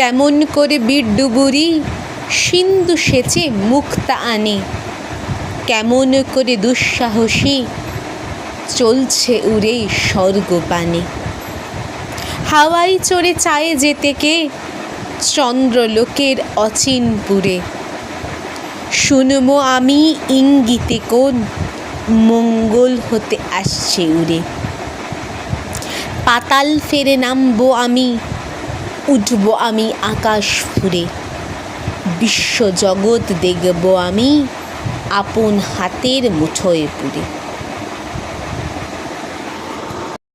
কেমন করে বীর ডুবুরি সিন্ধু সেচে মুক্তা আনে? কেমন করে দুঃসাহসী চলছে উড়ে স্বর্গপানে হাওয়াই চড়ে চায়ে যেতে কে? চন্দ্রলোকের অচিনপুরে শুনব আমি ইঙ্গিতে কোন? মঙ্গল হতে আসছে উড়ে। পাতাল ফেরে নামবো আমি উঠবো আমি আকাশ ফুরে বিশ্বজগৎ দেখব আমি আপন হাতের মুঠোয় পুরে